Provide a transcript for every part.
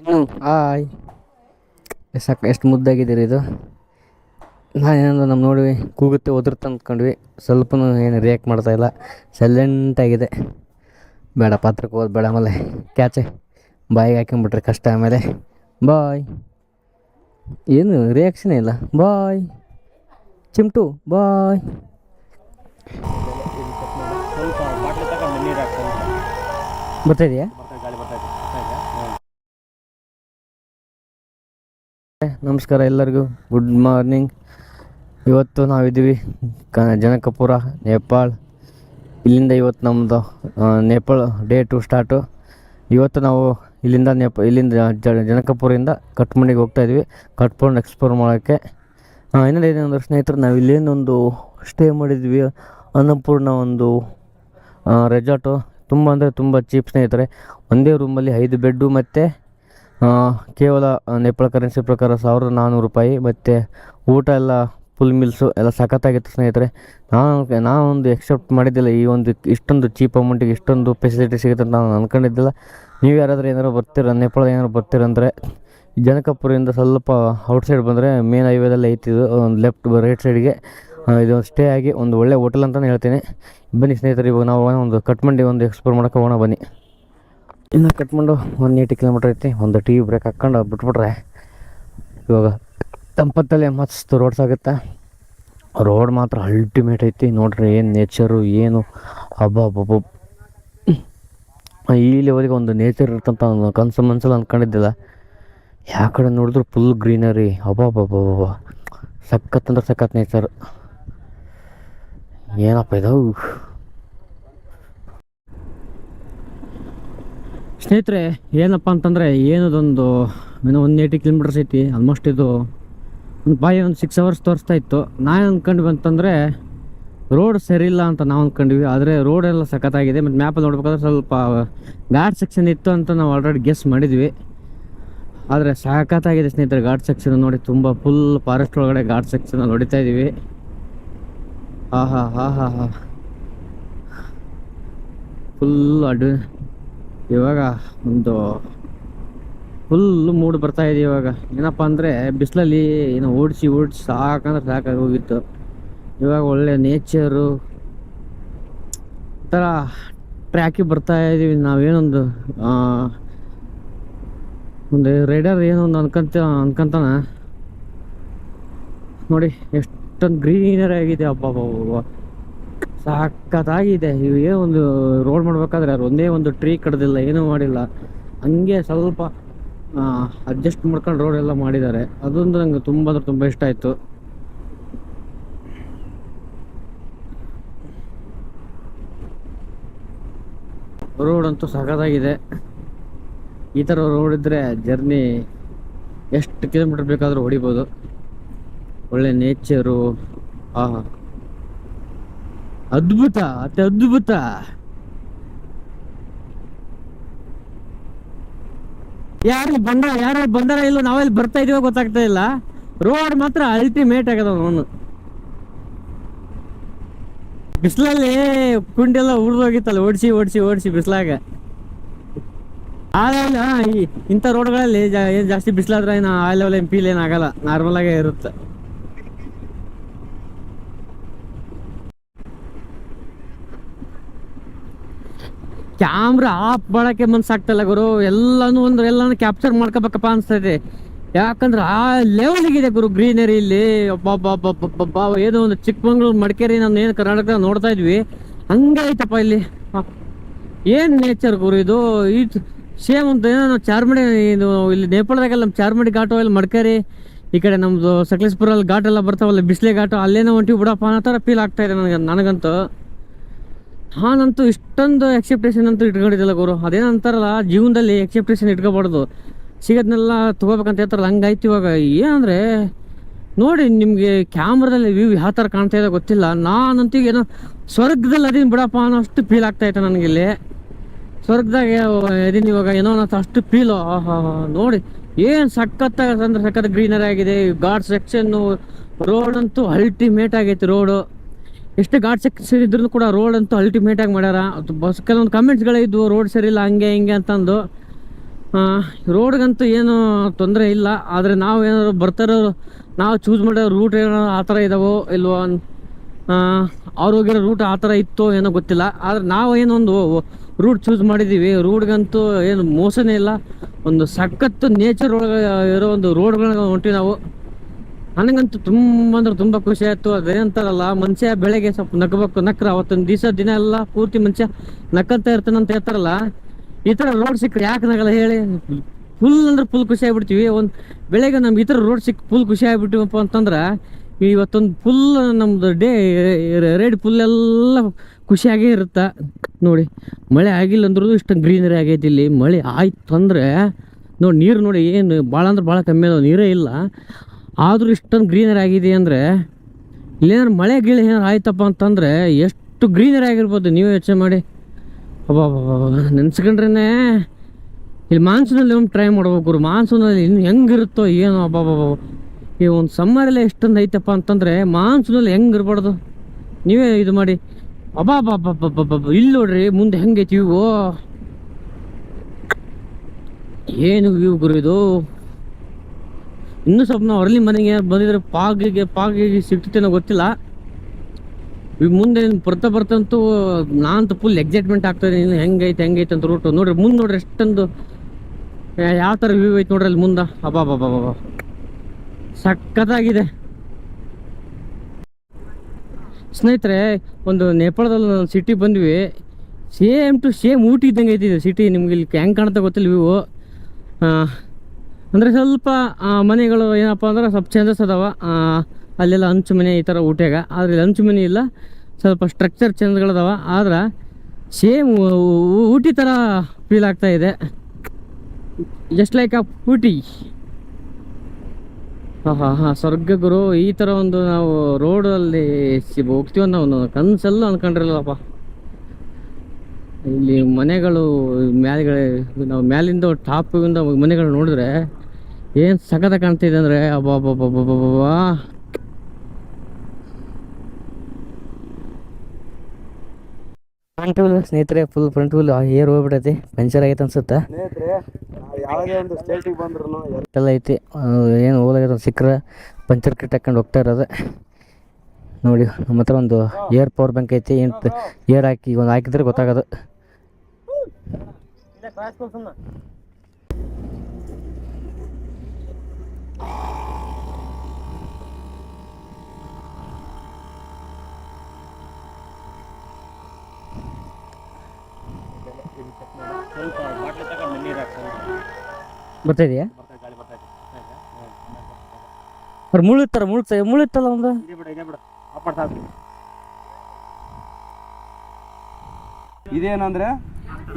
Hi. ಸಾಕು, ಎಷ್ಟು ಮುದ್ದಾಗಿದ್ದೀರಿ ಇದು? ನಾನೇನಂದ್ರೆ ನಮ್ಮ ನೋಡಿ ಕೂಗುತ್ತೆ, ಒದರುತ್ತೆ ಅಂದ್ಕೊಂಡ್ವಿ. ಸ್ವಲ್ಪನೂ ಏನು ರಿಯಾಕ್ಟ್ ಮಾಡ್ತಾ ಇಲ್ಲ. ಸೈಲೆಂಟಾಗಿದೆ ಬೇಡ, ಪಾತ್ರಕ್ಕೆ ಹೋದ್ ಬೇಡ ಆಮೇಲೆ ಕ್ಯಾಚೆ. ಬಾಯಿಗೆ ಹಾಕೊಂಬಿಟ್ರೆ ಕಷ್ಟ ಆಮೇಲೆ. ಬಾಯ್. ಏನು ರಿಯಾಕ್ಷನೇ ಇಲ್ಲ. ಬಾಯ್. ಚಿಮ್ಟು, ಬಾಯ್. ಸ್ವಲ್ಪ ಬಾಟ್ಲಿ ತಗೊಂಡು ನೀರು ಹಾಕ್ತಾರೆ ಬರ್ತಾ ಇದೆಯಾ ಬರ್ತಾ ಗಾಳಿ ಬರ್ತಾ ಇದೆ ಬರ್ತಾ ಇದೆಯಾ? ನಮಸ್ಕಾರ ಎಲ್ಲರಿಗೂ. ಗುಡ್ ಮಾರ್ನಿಂಗ್ ಇವತ್ತು ನಾವಿದ್ದೀವಿ ಕ, ಜನಕಪುರ, ನೇಪಾಳ್. ಇಲ್ಲಿಂದ ಇವತ್ತು ನಮ್ಮದು ನೇಪಾಳ ಡೇ ಟು ಸ್ಟಾರ್ಟು. ಇವತ್ತು ನಾವು ಇಲ್ಲಿಂದ ನೇಪ, ಇಲ್ಲಿಂದ ಜನಕಪುರದಿಂದ ಕಟ್ಮಂಡಿಗೆ ಹೋಗ್ತಾ ಕಟ್ಮಂಡ್ ಎಕ್ಸ್ಪ್ಲೋರ್ ಮಾಡೋಕ್ಕೆ. ಇನ್ನೊಂದು ಏನಂದ್ರೆ ಸ್ನೇಹಿತರು, ನಾವು ಇಲ್ಲೇನೊಂದು ಸ್ಟೇ ಮಾಡಿದ್ವಿ. ಅನ್ನಪೂರ್ಣ ಒಂದು ರೆಸಾರ್ಟು ತುಂಬ ಅಂದರೆ ತುಂಬ ಚೀಪ್ ಸ್ನೇಹಿತರೆ. ಒಂದೇ ರೂಮಲ್ಲಿ ಐದು ಬೆಡ್ಡು ಮತ್ತು ಕೇವಲ ನೇಪಾಳ ಕರೆನ್ಸಿ ಪ್ರಕಾರ ಸಾವಿರದ ನಾನ್ನೂರು ರೂಪಾಯಿ, ಮತ್ತು ಊಟ ಎಲ್ಲ ಫುಲ್ ಮಿಲ್ಸು ಎಲ್ಲ ಸಖತ್ತಾಗಿತ್ತು ಸ್ನೇಹಿತರೆ. ನಾನು ನಾನೊಂದು ಎಕ್ಸೆಪ್ಟ್ ಮಾಡಿದ್ದಿಲ್ಲ ಈ ಒಂದು ಇಷ್ಟೊಂದು ಚೀಪ್ ಅಮೌಂಟಿಗೆ ಇಷ್ಟೊಂದು ಫೆಸಿಲಿಟಿ ಸಿಗುತ್ತೆ ಅಂತ ನಾನು ಅಂದ್ಕೊಂಡಿದ್ದಿಲ್ಲ ನೀವು ಯಾರಾದರೂ ಏನಾರು ಬರ್ತೀರ ನೇಪಾಳ ಏನಾರು ಬರ್ತೀರಂದರೆ ಜನಕಪುರದಿಂದ ಸ್ವಲ್ಪ ಔಟ್ಸೈಡ್ ಬಂದರೆ ಮೇನ್ ಹೈವೇದಲ್ಲಿ ಐತಿದು, ಒಂದು ಲೆಫ್ಟ್ ರೈಟ್ ಸೈಡ್ಗೆ ಇದು ಸ್ಟೇ ಆಗಿ ಒಂದು ಒಳ್ಳೆ ಹೋಟೆಲ್ ಅಂತಲೇ ಹೇಳ್ತೀನಿ. ಬನ್ನಿ ಸ್ನೇಹಿತರೆ, ಇವಾಗ ನಾವು ಒಂದು ಕಟ್ಮಂಡಿ ಒಂದು ಎಕ್ಸ್ಪ್ಲೋರ್ ಮಾಡೋಕೆ ಹೋಗೋಣ, ಬನ್ನಿ. ಇನ್ನು ಕಟ್ಕೊಂಡು ಒನ್ ಏಯ್ಟಿ ಕಿಲೋಮೀಟ್ರ್ ಐತಿ. ಒಂದು ಟಿ ವಿ ಬ್ರೇಕ್ ಹಾಕ್ಕೊಂಡು ಬಿಟ್ಬಿಟ್ರೆ ಇವಾಗ ತಂಪತ್ತಲ್ಲೇ ಮಸ್ತ್ ರೋಡ್ಸ್ ಆಗುತ್ತೆ. ರೋಡ್ ಮಾತ್ರ ಅಲ್ಟಿಮೇಟ್ ಐತಿ. ನೋಡ್ರಿ ಏನು ನೇಚರು ಏನು ಹಬ್ಬ ಹಬ್ಬ ಈ ಲೆವೆಲ್ಗೆ ಒಂದು ನೇಚರ್ ಇರ್ತಂತ ಕನಸು ಮನಸ್ಸಲ್ಲಿ ಅಂದ್ಕೊಂಡಿದ್ದಿಲ್ಲ ಯಾವ ಕಡೆ ನೋಡಿದ್ರು ಫುಲ್ ಗ್ರೀನರಿ ಹಬ್ಬ ಸಖತ್ ಅಂದ್ರೆ ಸಖತ್ ನೇಚರ್ ಏನಪ್ಪ ಇದು? ಸ್ನೇಹಿತರೆ, ಏನಪ್ಪ ಅಂತಂದರೆ, ಏನದೊಂದು, ಏನೋ ಒಂದು ಏಯ್ಟಿ ಕಿಲೋಮೀಟರ್ಸ್ ಐತಿ ಆಲ್ಮೋಸ್ಟ್ ಇದು ಒಂದು ಬಾಯಿ ಒಂದು ಸಿಕ್ಸ್ ಅವರ್ಸ್ ತೋರಿಸ್ತಾ ಇತ್ತು. ನಾನು ಅಂದ್ಕೊಂಡ್ವಿ ಅಂತಂದರೆ ರೋಡ್ ಸರಿ ಇಲ್ಲ ಅಂತ ನಾವು ಅಂದ್ಕೊಂಡ್ವಿ ಆದರೆ ರೋಡ್ ಎಲ್ಲ ಸಖತ್ತಾಗಿದೆ. ಮತ್ತು ಮ್ಯಾಪಲ್ಲಿ ನೋಡ್ಬೇಕಾದ್ರೆ ಸ್ವಲ್ಪ ಘಾಟ್ ಸೆಕ್ಷನ್ ಇತ್ತು ಅಂತ ನಾವು ಆಲ್ರೆಡಿ ಗೆಸ್ ಮಾಡಿದ್ವಿ. ಆದರೆ ಸಖತ್ತಾಗಿದೆ ಸ್ನೇಹಿತರೆ ಘಾಟ್ ಸೆಕ್ಷನ್ ನೋಡಿ ತುಂಬ ಫುಲ್ ಫಾರೆಸ್ಟ್ ಒಳಗಡೆ ಘಾಟ್ ಸೆಕ್ಷನ್ ಹೊಡಿತಾ ಇದ್ದೀವಿ ಆಹಾ ಹಾ ಹಾ ಹಾ ಫುಲ್ ಅಡ್ವ ಇವಾಗ ಒಂದು ಫುಲ್ಲು ಮೂಡ್ ಬರ್ತಾ ಇದೆ ಇವಾಗ. ಏನಪ್ಪ ಅಂದರೆ ಬಿಸಿಲಲ್ಲಿ ಏನೋ ಓಡಿಸಿ ಓಡಿಸಿ ಸಾಕಂದ್ರೆ ಸಾಕಾಗಿ ಹೋಗಿತ್ತು. ಇವಾಗ ಒಳ್ಳೆ ನೇಚರು ಥರ ಟ್ರ್ಯಾಕಿಗೆ ಬರ್ತಾ ಇದ್ದೀವಿ ನಾವೇನೊಂದು ಒಂದು ರೈಡರ್ ಏನೋ ಒಂದು ಅನ್ಕೊಂತ, ಅನ್ಕೊಂತಾನ. ನೋಡಿ ಎಷ್ಟೊಂದು ಗ್ರೀನರಿ ಆಗಿದೆ. ಅಬ್ಬಾ ಸಖತ್ತಾಗಿದೆ. ಇವೇ ಒಂದು ರೋಡ್ ಮಾಡ್ಬೇಕಾದ್ರೆ ಅವ್ರು ಒಂದೇ ಒಂದು ಟ್ರೀ ಕಡ್ದಿಲ್ಲ, ಏನೂ ಮಾಡಿಲ್ಲ. ಹಂಗೆ ಸ್ವಲ್ಪ ಅಡ್ಜಸ್ಟ್ ಮಾಡ್ಕೊಂಡು ರೋಡ್ ಎಲ್ಲ ಮಾಡಿದ್ದಾರೆ. ಅದೊಂದು ನಂಗೆ ತುಂಬ ಅಂದ್ರೆ ತುಂಬ ಇಷ್ಟ ಆಯಿತು. ರೋಡ್ ಅಂತೂ ಸಖತ್ತಾಗಿದೆ. ಈ ಥರ ರೋಡ್ ಇದ್ರೆ ಜರ್ನಿ ಎಷ್ಟು ಕಿಲೋಮೀಟರ್ ಬೇಕಾದರೂ ಹೊಡಿಬೋದು. ಒಳ್ಳೆ ನೇಚರು ಆಹಾ ಅದ್ಭುತ, ಅತಿ ಅದ್ಭುತ. ಯಾರು ಬಂದ, ಯಾರು ಬಂದಾರ ಇಲ್ಲ ನಾವೆಲ್ಲಿ ಬರ್ತಾ ಇದೀವೋ ಗೊತ್ತಾಗ್ತಾ ಇಲ್ಲ. ರೋಡ್ ಮಾತ್ರ ಅಲ್ಟಿಮೇಟ್ ಆಗದ ಅವನು. ಬಿಸಿಲಲ್ಲಿ ಕುಂಡೆಲ್ಲ ಉರಿದೋಗಿತ್ತಲ್ಲ, ಓಡಿಸಿ ಓಡಿಸಿ ಓಡಿಸಿ ಬಿಸಿಲಾಗ. ಆಮೇಲೆ ಈ ಇಂಥ ರೋಡ್ಗಳಲ್ಲಿ ಏನು ಜಾಸ್ತಿ ಬಿಸಿಲಾದ್ರೆ ಏನು ಆ ಲೆವೆಲ್ ಏನು ಫೀಲ್ ಏನಾಗಲ್ಲ ನಾರ್ಮಲ್ ಆಗೇ ಇರುತ್ತೆ. ಕ್ಯಾಮ್ರಾ ಆಫ್ ಮಾಡಕ್ಕೆ ಮನ್ಸಾಗ್ತಲ್ಲ ಗುರು. ಎಲ್ಲಾನು ಒಂದು ಎಲ್ಲಾನು ಕ್ಯಾಪ್ಚರ್ ಮಾಡ್ಕೋಬೇಕಪ್ಪ ಅನ್ಸ್ತೈತೆ ಯಾಕಂದ್ರೆ ಆ ಲೆವೆಲ್ಗಿದೆ ಗುರು ಗ್ರೀನರಿ ಇಲ್ಲಿ. ಏನೋ ಒಂದು ಚಿಕ್ಕಮಂಗ್ಳೂರು, ಮಡಿಕೇರಿ, ನಾನು ಏನು ಕರ್ನಾಟಕ ನೋಡ್ತಾ ಇದ್ವಿ. ಹಂಗೆ ಐತಪ್ಪ ಇಲ್ಲಿ. ಏನು ನೇಚರ್ ಗುರು ಇದು? ಈ ಸೇಮ್ ಅಂತ ಏನೋ ಚಾರ್ಮಡಿ, ಇದು ಇಲ್ಲಿ ನೇಪಾಳದಾಗೆಲ್ಲ ನಮ್ಮ ಚಾರ್ಮಡಿ ಘಾಟು ಇಲ್ಲಿ ಮಡಿಕೇರಿ, ಈ ಕಡೆ ನಮ್ಮದು ಸಕಲೇಶ್ಪುರಲ್ಲಿ ಘಾಟ್ ಎಲ್ಲ ಬರ್ತಾವಲ್ಲ, ಬಿಸಿಲೆ ಘಾಟು, ಅಲ್ಲೇನೋ ಹೊಂಟಿವಿ ಬಿಡಪ್ಪ ಅನ್ನೋ ಥರ ಫೀಲ್ ಆಗ್ತಾ ಇದೆ ನನಗೆ ನನಗಂತೂ. ನಾನಂತೂ ಇಷ್ಟೊಂದು ಎಕ್ಸೆಪ್ಟೇಷನ್ ಅಂತೂ ಇಟ್ಕೊಂಡಿದ್ದಿಲ್ಲ ಗುರು. ಅದೇನಂತಾರಲ್ಲ ಜೀವನದಲ್ಲಿ ಎಕ್ಸೆಪ್ಟೇಷನ್ ಇಟ್ಕೋಬಾರ್ದು. ಸಿಗೋದನ್ನೆಲ್ಲ ತಗೋಬೇಕಂತ ಹೇಳ್ತಾರಲ್ಲ, ಹಂಗಾಯ್ತು ಇವಾಗ. ಏನಂದರೆ, ನೋಡಿ ನಿಮಗೆ ಕ್ಯಾಮ್ರಾದಲ್ಲಿ ವ್ಯೂ ಯಾವ ಥರ ಕಾಣ್ತಾ ಇದೆ ಗೊತ್ತಿಲ್ಲ. ನಾನಂತೂ ಏನೋ ಸ್ವರ್ಗದಲ್ಲಿ ಅದೀನಿ ಬಿಡಪ್ಪ ಅನ್ನೋ ಅಷ್ಟು ಫೀಲ್ ಆಗ್ತಾ ನನಗೆ ನನಗಿಲ್ಲಿ ಸ್ವರ್ಗದಾಗ ಇದೀನಿ ಇವಾಗ ಏನೋ ಅನ್ನೋ ಅಷ್ಟು ಫೀಲು ನೋಡಿ ಏನು ಸಖತ್ತಾಗ ಅಂದ್ರೆ ಸಖತ್ ಗ್ರೀನರಿ ಆಗಿದೆ. ಗಾಡ್ ಸೆಕ್ಷನ್ನು ರೋಡ್ ಅಂತೂ ಅಲ್ಟಿಮೇಟ್ ಆಗೈತಿ ರೋಡು ಎಷ್ಟು ಘಾಟ್ ಸೆಕ್ಷನ್ ಇದ್ರು ಕೂಡ ರೋಡ್ ಅಂತೂ ಅಲ್ಟಿಮೇಟ್ ಆಗಿ ಮಾಡ್ಯಾರ. ಬಸ್ ಕೆಲವೊಂದು ಕಮೆಂಟ್ಸ್ಗಳಿದ್ವು ರೋಡ್ ಸರಿ ಇಲ್ಲ, ಹಂಗೆ, ಹಿಂಗೆ ಅಂತಂದು. ರೋಡ್ಗಂತೂ ಏನು ತೊಂದರೆ ಇಲ್ಲ. ಆದರೆ ನಾವು ಏನಾದ್ರು ಬರ್ತಾರೋ, ನಾವು ಚೂಸ್ ಮಾಡೋ ರೂಟ್ ಏನೋ ಆ ಥರ ಇದಾವೋ ಇಲ್ವೋ ಅವ್ರು ಹೋಗಿರೋ ರೂಟ್ ಆ ಥರ ಇತ್ತೋ ಏನೋ ಗೊತ್ತಿಲ್ಲ. ಆದರೆ ನಾವು ಏನೊಂದು ರೂಟ್ ಚೂಸ್ ಮಾಡಿದ್ದೀವಿ ರೂಟ್ಗಂತೂ ಏನು ಮೋಸನೇ ಇಲ್ಲ. ಒಂದು ಸಖತ್ತು ನೇಚರ್ ಒಳಗೆ ಇರೋ ಒಂದು ರೋಡ್ಗಳನ್ನ ಹೊಂಟಿ ನಾವು. ನನಗಂತೂ ತುಂಬ ಅಂದ್ರೆ ತುಂಬಾ ಖುಷಿ ಆಯ್ತು. ಅದೇನಂತಾರಲ್ಲ ಮನುಷ್ಯ ಬೆಳಗ್ಗೆ ಸ್ವಲ್ಪ ನಗಬೇಕು ನಕ್ರ ಅವತ್ತೊಂದು ದಿವಸ ದಿನ ಎಲ್ಲ ಪೂರ್ತಿ ಮನುಷ್ಯ ನಕ್ಕಂತ ಇರ್ತಾನಂತ ಹೇಳ್ತಾರಲ್ಲ, ಈ ತರ ರೋಡ್ ಸಿಕ್ಕರೆ ಯಾಕೆ ನಗಲ್ಲ ಹೇಳಿ? ಫುಲ್ ಅಂದ್ರೆ ಫುಲ್ ಖುಷಿ ಆಗ್ಬಿಡ್ತೀವಿ. ಒಂದು ಬೆಳಗ್ಗೆ ನಮ್ಗೆ ಈ ಥರ ರೋಡ್ ಸಿಕ್ಕ ಫುಲ್ ಖುಷಿ ಆಗ್ಬಿಟ್ಟಿವಪ್ಪ ಅಂತಂದ್ರೆ, ಇವತ್ತೊಂದು ಫುಲ್ ನಮ್ದು ಡೇ ರೆಡ್ ಫುಲ್ ಎಲ್ಲ ಖುಷಿಯಾಗೇ ಇರುತ್ತೆ. ನೋಡಿ, ಮಳೆ ಆಗಿಲ್ಲ ಅಂದ್ರೂ ಇಷ್ಟೊಂದು ಗ್ರೀನರಿ ಆಗೈತಿ ಇಲ್ಲಿ. ಮಳೆ ಆಯ್ತು ಅಂದರೆ, ನೋಡಿ, ನೀರು ನೋಡಿ ಏನು ಭಾಳ ಅಂದ್ರೆ ಭಾಳ ಕಮ್ಮಿ ಅದಾವ. ನೀರೇ ಇಲ್ಲ. ಆದರೂ ಇಷ್ಟೊಂದು ಗ್ರೀನರಿ ಆಗಿದೆ ಅಂದರೆ ಇಲ್ಲೇನಾರು ಮಳೆ ಗಿಳಿ ಏನಾರು ಆಯ್ತಪ್ಪ ಅಂತಂದರೆ ಎಷ್ಟು ಗ್ರೀನರಿ ಆಗಿರ್ಬೋದು, ನೀವೇ ಯೋಚನೆ ಮಾಡಿ. ಅಬ್ಬಾ ನೆನ್ಸ್ಕೊಂಡ್ರೇ ಇಲ್ಲಿ ಮಾನ್ಸೂನಲ್ಲಿ ಒಮ್ಮೆ ಟ್ರೈ ಮಾಡ್ಬೇಕು ಮಾನ್ಸೂನಲ್ಲಿ ಇನ್ನು ಹೆಂಗಿರುತ್ತೋ ಏನೋ ಅಬ್ಬಾ ಈ ಒಂದು ಸಮ್ಮರಲ್ಲೇ ಎಷ್ಟೊಂದು ಐತಪ್ಪ ಅಂತಂದರೆ, ಮಾನ್ಸೂನಲ್ಲಿ ಹೆಂಗೆ ಇರ್ಬಾರ್ದು ನೀವೇ ಇದು ಮಾಡಿ. ಅಬ್ಬಾ ಅಬ್ಬಾ ಇಲ್ಲಿ ನೋಡ್ರಿ, ಮುಂದೆ ಹೆಂಗೈತಿ ಇವು. ಏನು ವ್ಯೂ ಗುರು ಇದು? ಇನ್ನೂ ಸ್ವಲ್ಪ ನಾವು ಅರ್ಲಿ ಮನೆಗೆ ಬಂದಿದ್ರೆ ಪಾಗಿಗೆ ಪಾಗಿಗೆ ಸಿಗ್ತೇನೋ ಗೊತ್ತಿಲ್ಲ. ಈಗ ಮುಂದೆ ಬರ್ತಾ ಬರ್ತಂತೂ ನಾನಂತೂ ಫುಲ್ ಎಕ್ಸೈಟ್ಮೆಂಟ್ ಆಗ್ತಾ ಇದ್ದೀನಿ. ಹೆಂಗೈತೆ ಹೆಂಗೈತೆ ಅಂತ ರೂಟು ನೋಡ್ರಿ. ಮುಂದೆ ನೋಡ್ರಿ ಎಷ್ಟೊಂದು ಯಾವ ಥರ ವ್ಯೂ ಐತೆ ನೋಡ್ರಿ ಅಲ್ಲಿ ಮುಂದೆ. ಅಬ್ಬಾ ಬಾಬಾ ಬಾಬಾ ಸಖತ್ತಾಗಿದೆ. ಸ್ನೇಹಿತರೆ, ಒಂದು ನೇಪಾಳದಲ್ಲಿ ನಾವು ಸಿಟಿ ಬಂದ್ವಿ. ಸೇಮ್ ಟು ಸೇಮ್ ಊಟಿ ಇದ್ದಂಗೆ ಐತಿ ಸಿಟಿ ನಿಮ್ಗೆ ಇಲ್ಲಿ ಹೆಂಗೆ ಕಾಣ್ತಾ ಗೊತ್ತಿಲ್ಲ ವ್ಯೂ ಅಂದರೆ ಸ್ವಲ್ಪ ಮನೆಗಳು ಏನಪ್ಪ ಅಂದ್ರೆ ಸ್ವಲ್ಪ ಚೇಂಜಸ್ ಅದಾವ. ಅಲ್ಲೆಲ್ಲ ಹಂಚು ಮನೆ ಈ ಥರ ಊಟ್ಯಾಗ. ಆದರೆ ಇಲ್ಲಿ ಹಂಚು ಮನೆ ಇಲ್ಲ. ಸ್ವಲ್ಪ ಸ್ಟ್ರಕ್ಚರ್ ಚೇಂಜ್ಗಳದಾವ ಆದ್ರೆ ಸೇಮ್ ಊಟಿ ಥರ ಫೀಲ್ ಆಗ್ತಾ ಇದೆ. Just like uh Ooty. ಹಾಂ ಹಾಂ ಹಾಂ, ಸ್ವರ್ಗ ಗುರು, ಈ ಥರ ಒಂದು ನಾವು ರೋಡಲ್ಲಿ ಹೋಗ್ತೀವಿ ಅನ್ನೋ ಒಂದು ಕನಸೆಲ್ಲ ಅನ್ಕೊಂಡಿರಲ್ಲಪ್ಪ ಇಲ್ಲಿ ಮನೆಗಳು ಮ್ಯಾಲ್ಗಡೆ ನಾವು ಮ್ಯಾಲಿಂದ ಟಾಪಿಂದ ಮನೆಗಳು ನೋಡಿದ್ರೆ ಏನು ಸಖತ ಕಾಣ್ತಿದೆ ಅಂದರೆ ಅಬ್ಬಾ ಫ್ರಂಟ್ ವೀಲ್ ಸ್ನೇಹಿತರೆ ಫುಲ್ ಫ್ರಂಟ್ ವೀಲ್ ಏರ್ ಹೋಗ್ಬಿಟ್ಟೈತಿ ಪಂಚರ್ ಆಗೈತೆ ಅನ್ಸುತ್ತೆ? ಎಲ್ಲ ಐತಿ. ಏನು ಹೋಲಾಗೈತೆ ಸಿಕ್ಕರೆ ಪಂಚರ್ ಕಿಟ್ ಹಾಕೊಂಡು ಹೋಗ್ತಾ ಇರೋದು. ನೋಡಿ ನಮ್ಮ ಹತ್ರ ಒಂದು ಏರ್ ಪವರ್ ಬ್ಯಾಂಕ್ ಐತಿ. ಏನು ಏರ್ ಹಾಕಿ ಒಂದು ಹಾಕಿದ್ರೆ ಗೊತ್ತಾಗೋದು. ನೀರು ಹಾಕ್ಸೋಣ ಬರ್ತಾಯಿದೆಯಾ ಬರ್ತಾ ಇದೆಯಾ ಅವ್ರು ಮುಳುಗ್ತಾರ ಮುಳುಗ್ತಾ ಮುಳುಗ್ತಲ್ಲ ಒಂದು. ಇದೇನಂದ್ರೆ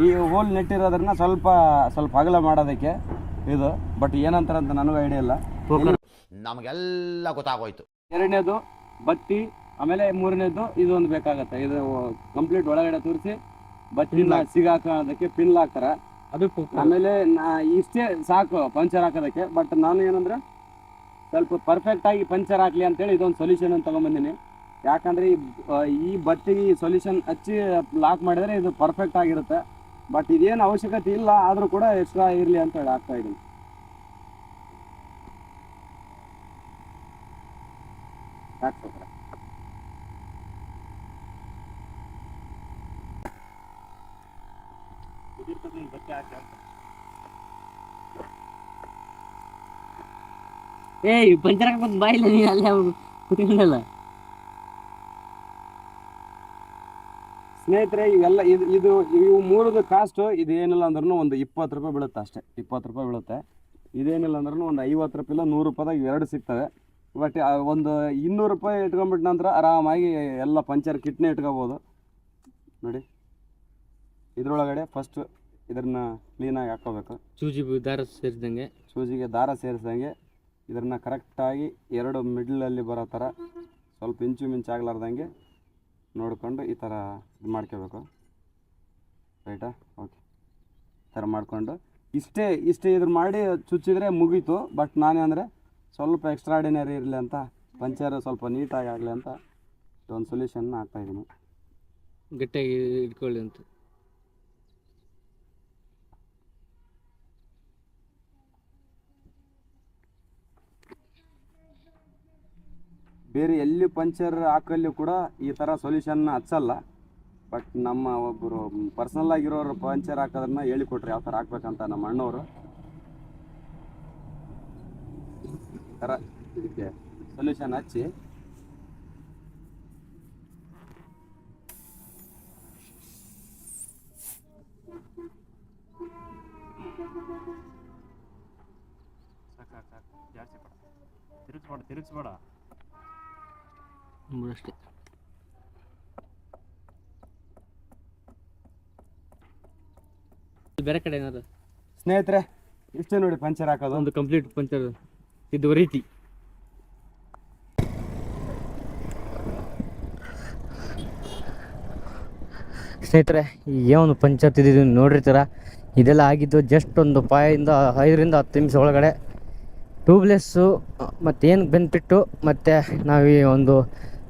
ಈ ಹೋಲ್ ನೆಟ್ಟಿರೋದ್ರನ್ನ ಸ್ವಲ್ಪ ಸ್ವಲ್ಪ ಅಗಲ ಮಾಡೋದಕ್ಕೆ ಇದು ಬಟ್ ಏನಂತಾರಂತ ಅಂತ ನನಗೂ ಐಡಿಯಾ ಇಲ್ಲ. ನಮಗೆಲ್ಲ ಗೊತ್ತಾಗೋಯ್ತು. ಎರಡನೇದು ಬತ್ತಿ ಆಮೇಲೆ ಮೂರನೇದು ಇದು ಒಂದು ಬೇಕಾಗತ್ತೆ. ಇದು ಕಂಪ್ಲೀಟ್ ಒಳಗಡೆ ತೋರಿಸಿ ಬತ್ತಿನ ಸಿಗಾಕೋದಕ್ಕೆ ಪಿನ್ ಹಾಕ್ತಾರ ಅದು ಆಮೇಲೆ ನಾ ಇಷ್ಟೇ ಸಾಕು ಪಂಚರ್ ಹಾಕೋದಕ್ಕೆ ಬಟ್ ನಾನು ಏನಂದ್ರೆ ಸ್ವಲ್ಪ ಪರ್ಫೆಕ್ಟ್ ಆಗಿ ಪಂಚರ್ ಹಾಕ್ಲಿ ಅಂತೇಳಿ ಇದೊಂದು ಸೊಲ್ಯೂಷನ್ ಅಂತ ತಗೊಂಬಂದಿನಿ. ಯಾಕಂದ್ರೆ ಈ ಬತ್ತಿಗೆ ಈ ಸೊಲ್ಯೂಷನ್ ಹಚ್ಚಿ ಲಾಕ್ ಮಾಡಿದ್ರೆ ಇದು ಪರ್ಫೆಕ್ಟ್ ಆಗಿರುತ್ತೆ. ಬಟ್ ಇದೇನು ಅವಶ್ಯಕತೆ ಇಲ್ಲ, ಆದರೂ ಕೂಡ ಎಕ್ಸ್ಟ್ರಾ ಇರಲಿ ಅಂತ ಹೇಳಿ ಆಗ್ತಾ ಇದ್ದೀನಿ. ಏಯ್ ಪಂಚರಾಗ ಬಂದು ಬಾಯಿಲ್ಲ ನೀನು ಅಲ್ಲೇ ಕುತ್ಕೊಂಡಲ್ಲ ಸ್ನೇಹಿತರೆ ಇವೆಲ್ಲ ಇದು ಇದು ಇವು ಮೂರದು ಕಾಸ್ಟು ಇದು ಏನಿಲ್ಲ ಅಂದ್ರೂ ಒಂದು ಇಪ್ಪತ್ತು ರೂಪಾಯಿ ಬೀಳುತ್ತೆ ಅಷ್ಟೇ. ಇಪ್ಪತ್ತು ರೂಪಾಯಿ ಬೀಳುತ್ತೆ. ಇದೇನಿಲ್ಲ ಅಂದ್ರೂ ಒಂದು ಐವತ್ತು ರೂಪಾಯಿ ಇಲ್ಲ ನೂರು ರೂಪಾಯಿದಾಗ ಇವೆರಡು ಸಿಗ್ತವೆ. ಬಟ್ ಒಂದು ಇನ್ನೂರು ರೂಪಾಯಿ ಇಟ್ಕೊಂಡ್ಬಿಟ್ಟ ನಂತರ ಆರಾಮಾಗಿ ಎಲ್ಲ ಪಂಚರ್ ಕಿಟ್ನೇ ಇಟ್ಕೋಬೋದು. ನೋಡಿ. ಇದರೊಳಗಡೆ ಫಸ್ಟ್ ಇದನ್ನ ಕ್ಲೀನಾಗಿ ಹಾಕೋಬೇಕು ಸೂಜಿ ದಾರ ಸೇರಿದಂಗೆ. ಸೂಜಿಗೆ ದಾರ ಸೇರಿಸ್ದಂಗೆ ಇದನ್ನು ಕರೆಕ್ಟಾಗಿ ಎರಡು ಮಿಡ್ಲಲ್ಲಿ ಬರೋ ಥರ ಸ್ವಲ್ಪ ಇಂಚು ಮಿಂಚು ಆಗ್ಲಾರ್ದಂಗೆ ನೋಡಿಕೊಂಡು ಈ ಥರ ಇದು ಮಾಡ್ಕೋಬೇಕು ರೈಟಾ ಓಕೆ ಥರ ಮಾಡಿಕೊಂಡು. ಇಷ್ಟೇ ಇಷ್ಟೇ ಇದ್ರ ಮಾಡಿ ಚುಚ್ಚಿದರೆ ಮುಗೀತು. ಬಟ್ ನಾನೇ ಅಂದರೆ ಸ್ವಲ್ಪ ಎಕ್ಸ್ಟ್ರಾಡಿನರಿ ಇರಲಿ ಅಂತ ಪಂಚರ್ ಸ್ವಲ್ಪ ನೀಟಾಗಿ ಆಗಲಿ ಅಂತ ಒಂದು ಸೊಲ್ಯೂಷನ್ ಹಾಕ್ತಾಯಿದ್ದೀನಿ ಗಟ್ಟಿಯಾಗಿ ಇಟ್ಕೊಳ್ಳಿ ಅಂತ. ಬೇರೆ ಎಲ್ಲಿ ಪಂಚರ್ ಹಾಕಲ್ಲಿ ಕೂಡ ಈ ಥರ ಸೊಲ್ಯೂಷನ್ನ ಹಚ್ಚಲ್ಲ. ಬಟ್ ನಮ್ಮ ಒಬ್ಬರು ಪರ್ಸನಲ್ ಆಗಿರೋರು ಪಂಚರ್ ಹಾಕೋದನ್ನ ಹೇಳಿಕೊಟ್ರು. ಯಾವ ಥರ ಹಾಕ್ಬೇಕಂತ ನಮ್ಮ ಅಣ್ಣವರು. ಥರ ಇದಕ್ಕೆ ಸೊಲ್ಯೂಷನ್ ಹಚ್ಚಿ. ಜಾಸ್ತಿ ತಿರುಗಿಸ್ಬೇಡ ತಿರುಗಿಸ್ಬೇಡ. ಅಷ್ಟೇ ಬೇರೆ ಕಡೆ ಏನಾದ್ರು? ಸ್ನೇಹಿತರೆ ಇಷ್ಟೇ ನೋಡಿ ಪಂಚರ್ ಹಾಕೋದು. ಒಂದು ಕಂಪ್ಲೀಟ್ ಪಂಚರ್ ಇದು ರೀತಿ ಸ್ನೇಹಿತರೆ ಏನೊಂದು ಪಂಚರ್ ತಿದ್ದಿದ್ದೀವಿ ನೋಡಿರ್ತೀರ? ಇದೆಲ್ಲ ಆಗಿದ್ದು ಜಸ್ಟ್ ಒಂದು ಪಾಯಿಂದ ಐದರಿಂದ ಹತ್ತು ನಿಮಿಷ ಒಳಗಡೆ. ಟ್ಯೂಬ್ಲೆಸ್ಸು ಮತ್ತೇನು ಬೆನಿಫಿಟ್ಟು ಮತ್ತು ನಾವು ಈ ಒಂದು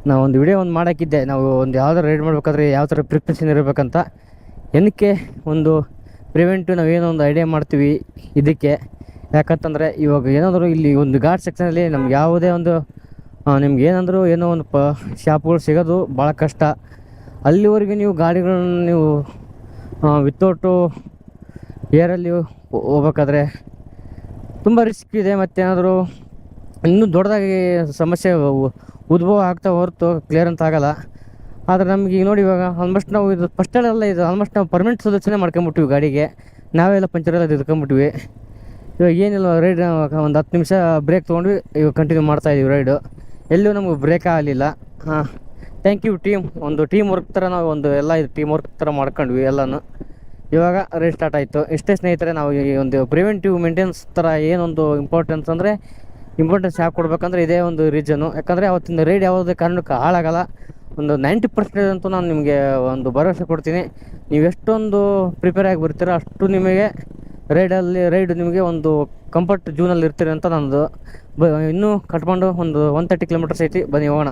ನಾವು ಒಂದು ವಿಡಿಯೋ ಒಂದು ಮಾಡೋಕ್ಕಿದ್ದೆ. ನಾವು ಒಂದು ಯಾವ್ದಾರು ರೈಡ್ ಮಾಡಬೇಕಾದ್ರೆ ಯಾವ ಥರ ಪ್ರಿಪ್ರೇಷನ್ ಇರಬೇಕಂತ. ಏನಕ್ಕೆ ಒಂದು ಪ್ರಿವೆಂಟಿವ್ ನಾವೇನೋ ಒಂದು ಐಡಿಯಾ ಮಾಡ್ತೀವಿ ಇದಕ್ಕೆ. ಯಾಕಂತಂದರೆ ಇವಾಗ ಏನಾದರೂ ಇಲ್ಲಿ ಒಂದು ಘಾಟ್ ಸೆಕ್ಷನಲ್ಲಿ ನಮ್ಗೆ ಯಾವುದೇ ಒಂದು ನಿಮ್ಗೆ ಏನಂದರೂ ಏನೋ ಒಂದು ಪ, ಶಾಪ್ಗಳು ಸಿಗೋದು ಭಾಳ ಕಷ್ಟ. ಅಲ್ಲಿವರೆಗೆ ನೀವು ಗಾಡಿಗಳನ್ನ ನೀವು ವಿತೌಟು ಏರಲ್ಲಿ ಹೋಗ್ಬೇಕಾದ್ರೆ ತುಂಬ ರಿಸ್ಕ್ ಇದೆ ಮತ್ತೇನಾದರೂ ಇನ್ನೂ ದೊಡ್ಡದಾಗಿ ಸಮಸ್ಯೆ ಉದ್ಭವ ಆಗ್ತಾ ಹೊರತು ಕ್ಲಿಯರ್ ಅಂತ ಆಗಲ್ಲ. ಆದರೆ ನಮ್ಗೆ ಈಗ ನೋಡಿ ಇವಾಗ ಆಲ್ಮೋಸ್ಟ್ ನಾವು ಇದು ಫಸ್ಟಲ್ಲೆಲ್ಲ ಇದು ಆಲ್ಮೋಸ್ಟ್ ನಾವು ಪರ್ಮನೆಂಟ್ ಸೊಲ್ಯೂಷನೇ ಮಾಡ್ಕೊಂಬಿಟ್ಟಿವಿ ಗಾಡಿಗೆ. ನಾವೆಲ್ಲ ಪಂಚರ್ ಎಲ್ಲ ತಿದ್ಕೊಂಬಿಟ್ವಿ ಇವಾಗ ಏನಿಲ್ಲ ರೈಡ್ ಒಂದು ಹತ್ತು ನಿಮಿಷ ಬ್ರೇಕ್ ತೊಗೊಂಡ್ವಿ, ಇವಾಗ ಕಂಟಿನ್ಯೂ ಮಾಡ್ತಾ ಇದೀವಿ ರೈಡು ಎಲ್ಲೂ ನಮಗೆ ಬ್ರೇಕ್ ಆಗಲಿಲ್ಲ. ಹಾಂ ಥ್ಯಾಂಕ್ ಯು ಟೀಮ್ ಒಂದು ಟೀಮ್ ವರ್ಕ್ ಥರ ನಾವು ಒಂದು ಎಲ್ಲ ಇದು ಟೀಮ್ ವರ್ಕ್ ಥರ ಮಾಡ್ಕೊಂಡ್ವಿ ಎಲ್ಲನೂ. ಇವಾಗ ರೈಡ್ ಸ್ಟಾರ್ಟ್ ಆಯಿತು. ಇಷ್ಟೇ ಸ್ನೇಹಿತರೆ, ನಾವು ಈ ಒಂದು ಪ್ರಿವೆಂಟಿವ್ ಮೇಂಟೆನೆನ್ಸ್ ಥರ ಏನೊಂದು ಇಂಪಾರ್ಟೆನ್ಸ್ ಅಂದರೆ ಇಂಪಾರ್ಟೆನ್ಸ್ ಯಾಕೆ ಕೊಡ್ಬೇಕಂದ್ರೆ ಇದೇ ಒಂದು ರೀಸನು ಯಾಕಂದರೆ ಅವತ್ತಿನ ರೈಡ್ ಯಾವುದೇ ಕಾರಣಕ್ಕೆ ಹಾಳಾಗಲ್ಲ. ಒಂದು ನೈಂಟಿ ಪರ್ಸೆಂಟೇಜ್ ಅಂತೂ ನಾನು ನಿಮಗೆ ಒಂದು ಭರವಸೆ ಕೊಡ್ತೀನಿ. ನೀವು ಎಷ್ಟೊಂದು ಪ್ರಿಪೇರ್ ಆಗಿ ಬರ್ತೀರೋ ಅಷ್ಟು ನಿಮಗೆ ರೈಡಲ್ಲಿ ರೈಡ್ ನಿಮಗೆ ಒಂದು ಕಂಫರ್ಟ್ ಜೂನಲ್ಲಿ ಇರ್ತೀರಿ ಅಂತ ನನ್ನದು. ಬ, ಇನ್ನೂ ಕಟ್ಕೊಂಡು ಒಂದು ಒನ್ ತರ್ಟಿ ಕಿಲೋಮೀಟರ್ಸ್ ಐತಿ. ಬನ್ನಿ ಹೋಗೋಣ.